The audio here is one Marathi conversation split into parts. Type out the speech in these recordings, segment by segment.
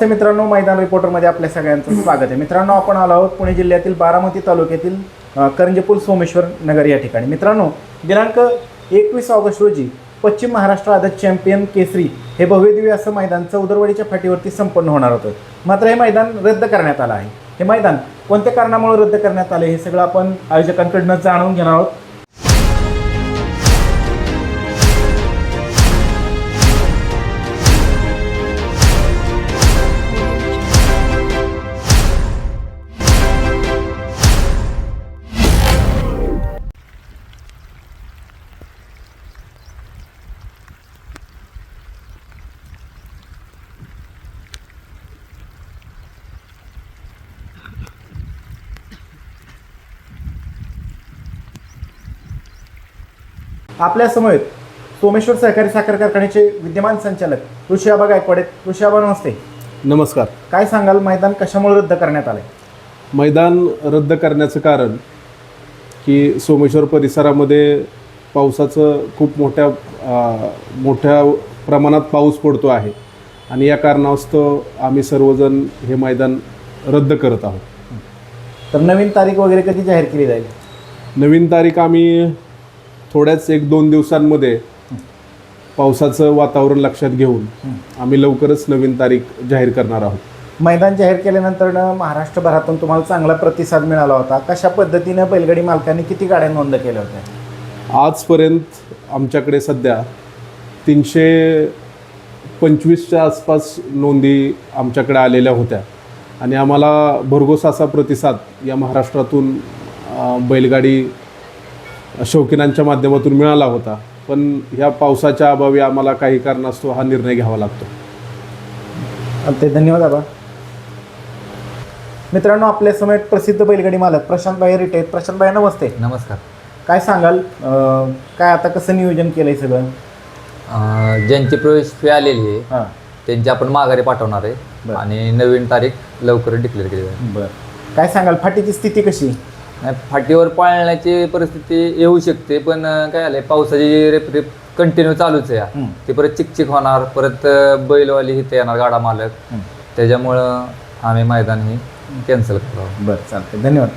नमस्ते मित्रांनो मैदान रिपोर्टरमध्ये आपल्या सगळ्यांचं स्वागत आहे. मित्रांनो आपण आलो आहोत पुणे जिल्ह्यातील बारामती तालुक्यातील करंजपूल सोमेश्वर नगर या ठिकाणी. मित्रांनो दिनांक एकवीस ऑगस्ट रोजी पश्चिम महाराष्ट्र आदत चॅम्पियन केसरी हे भव्यदिव्य असं मैदान चौदरवाडीच्या फाटीवरती संपन्न होणार होतं. मात्र हे मैदान रद्द करण्यात आलं आहे. हे मैदान कोणत्या कारणामुळे रद्द करण्यात आले हे सगळं आपण आयोजकांकडनं जाणून घेणार आहोत. आपल्यासमोर सोमेश्वर सहकारी साखर कारखान्याचे विद्यमान संचालक ऋषिआबा गायकवाड आहेत. ऋषिआबा नमस्ते. नमस्कार. काय सांगाल मैदान कशामुळे रद्द करण्यात आलंय? मैदान रद्द करण्याचं कारण की सोमेश्वर परिसरामध्ये पावसाचं खूप मोठ्या मोठ्या प्रमाणात पाऊस पडतो आहे. आणि या कारणास्तव आम्ही सर्वजण हे मैदान रद्द करत आहोत. तर नवीन तारीख वगैरे कधी जाहीर केली जाईल? नवीन तारीख आम्ही थोड्याच एक दोन दिवसांमध्ये पावसाचं वातावरण लक्षात घेऊन आम्ही लवकरच नवीन तारीख जाहीर करणार आहोत. मैदान जाहीर केल्यानंतर महाराष्ट्रभरातून तुम्हाला चांगला प्रतिसाद मिळाला होता. कशा पद्धतीनं बैलगाडी मालकांनी किती गाड्या नोंद केल्या होत्या? आजपर्यंत आमच्याकडे सध्या तीनशे पंचवीसच्या आसपास नोंदी आमच्याकडे आलेल्या होत्या. आणि आम्हाला भरघोस असा प्रतिसाद या महाराष्ट्रातून बैलगाडी शौकीनांच्या माध्यमातून मिळाला होता. पण ह्या पावसाच्या अभावी आम्हाला काही कारणास्तव हा निर्णय घ्यावा लागतो. ते धन्यवाद आबा. मित्रांनो आपल्यासमोर एक प्रसिद्ध बैलगाडी मालक प्रशांत भाई रिटे आहेत. प्रशांत भाई नमस्ते. नमस्कार. काय सांगाल? काय आता कसं नियोजन केलंय सगळं? अं, ज्यांची प्रवेश फी आलेली आहे हां. त्यांची आपण माघारी पाठवणार आहे. बरं. आणि नवीन तारीख लवकर डिक्लेअर केली जाईल. बरं. काय सांगाल? फाटीची स्थिती कशी? नाही, फाटीवर पाळण्याची परिस्थिती येऊ शकते पण काय झालंय पावसाची रेप रेप कंटिन्यू चालूच आहे. ते परत चिकचिक होणार परत बैलवाली इथे येणार गाडा मालक. त्याच्यामुळं आम्ही मैदान हे कॅन्सल करतो. बरं चालतंय. धन्यवाद.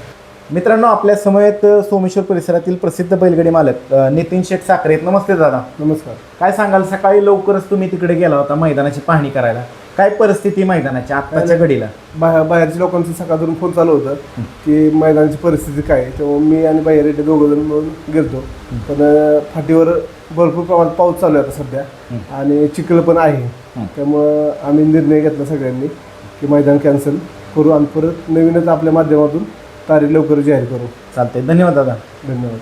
मित्रांनो आपल्या समयेत सोमेश्वर परिसरातील प्रसिद्ध बैलगाडी मालक नितीन शेठ साखरे नमस्ते दादा. नमस्कार. काय सांगाल? सकाळी लवकरच तुम्ही तिकडे गेला होता मैदानाची पाहणी करायला. काय परिस्थिती मैदानाची आत्ताच्या घडीला? बाहेर बाहेरच्या लोकांचं सकाळतून फोन चालू होतं की मैदानाची परिस्थिती काय आहे. त्यामुळे मी आणि बाहेर इथे दोघं जण मिळून गेलतो. पण अं, फाटीवर भरपूर प्रमाणात पाऊस चालू आहे आता सध्या. आणि चिखल पण आहे. त्यामुळं आम्ही निर्णय घेतला सगळ्यांनी की मैदान कॅन्सल करू आणि परत नवीनच आपल्या माध्यमातून तारीख लवकर जाहीर करू. चालतंय. धन्यवाद दादा. धन्यवाद.